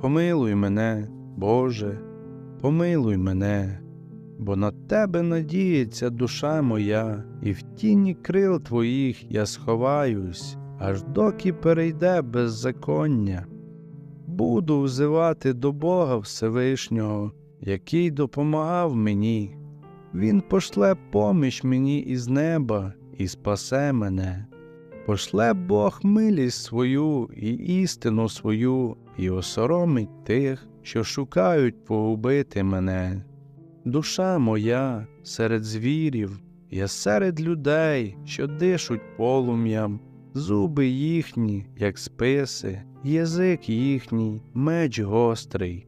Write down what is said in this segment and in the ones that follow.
помилуй мене, Боже, помилуй мене, бо на Тебе надіється душа моя, і в тіні крил Твоїх я сховаюсь, аж доки перейде беззаконня. Буду взивати до Бога Всевишнього, який допомагав мені. Він пошле поміч мені із неба і спасе мене. Пошле Бог милість свою і істину свою, і осоромить тих, що шукають погубити мене. Душа моя серед звірів, я серед людей, що дишуть полум'ям, зуби їхні, як списи, язик їхній, меч гострий.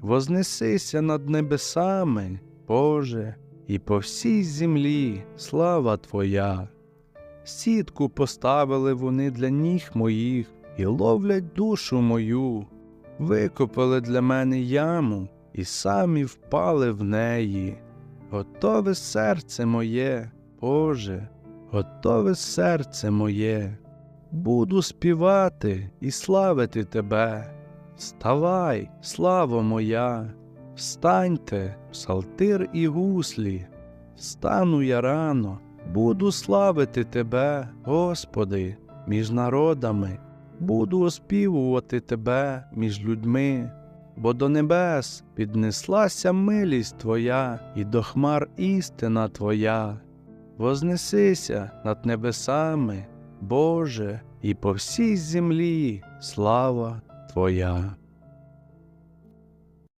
Вознесися над небесами, Боже, і по всій землі слава Твоя. Сітку поставили вони для ніг моїх і ловлять душу мою, викопали для мене яму і самі впали в неї. Готове серце моє, Боже, готове серце моє, буду співати і славити Тебе. Вставай, слава моя, встаньте, псалтир і гуслі, встану я рано, буду славити Тебе, Господи, між народами, буду оспівувати Тебе між людьми, бо до небес піднеслася милість Твоя, і до хмар істина Твоя. Вознесися над небесами, Боже, і по всій землі слава Твоя.